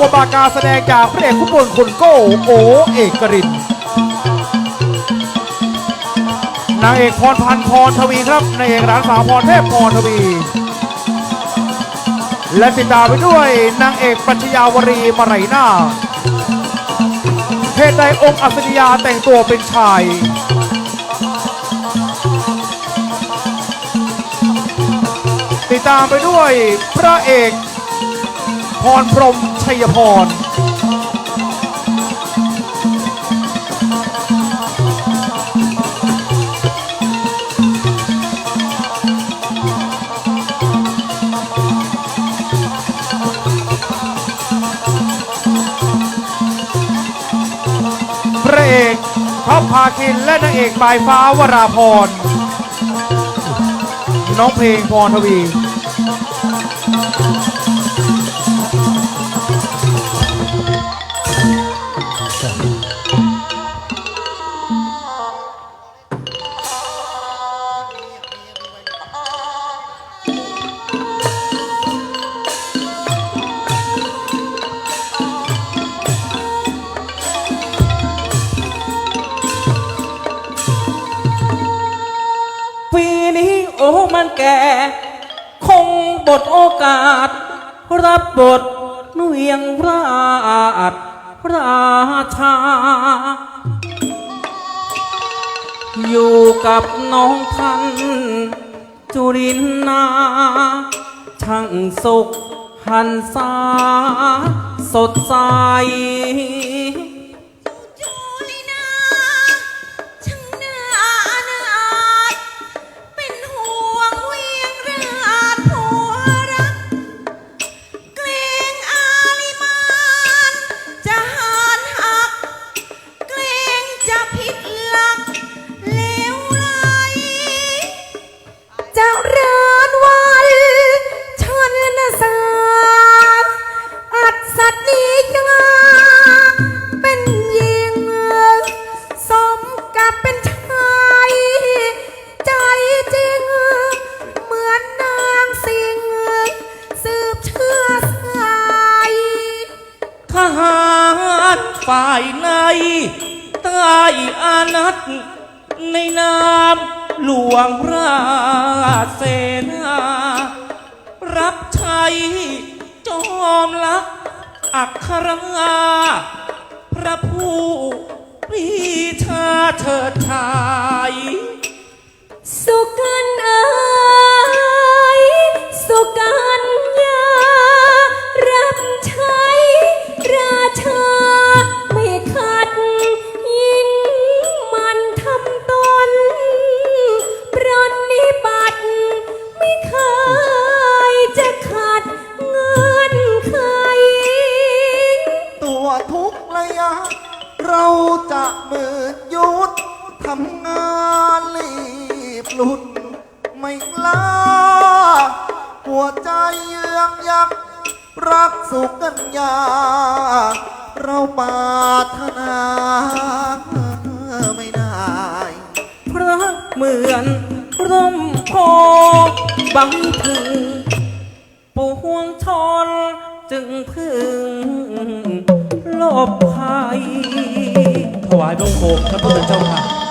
บทบาทการแสดงจากพระเอกผู้บนคุณโก้โอเอกรินนางเอกพรพันธ์พรทวีครับนางเอกร้านสาวพรเทพพรทวี และติดตามไปด้วยนางเอกปรัชญาวรีมาไรนาเหตุใดองค์อัศริยาแต่งตัวเป็นชายติดตามไปด้วยพระเอก พรพรหมชัยพรพระเอกท็อปพาคินและนางเอกปลายฟ้าวราพร น้องเพลงพรทวี ปีนี้โอ้มันแก่ คงบทโอกาส รับบทเนุยงราชราชา อยู่กับน้องท่านจุรินนาช่างสุขหันษาสดใส ฝ่ายในใต้อานัตในนามหลวงราชเสนารับใช้จอมลักอัคราพระผู้ปรีชาเฉิดชายสุกั เราจะมืดยุดทำงานรีบหลุด ไม่กล้า หัวใจเยืองยัก รักสุกัญญา เราปรารถนาไม่ได้พระเหมือนร่มโพบังถึงปวงชนจึงพึง ลบภัยถวายบังคมพระพุทธเจ้าค่ะ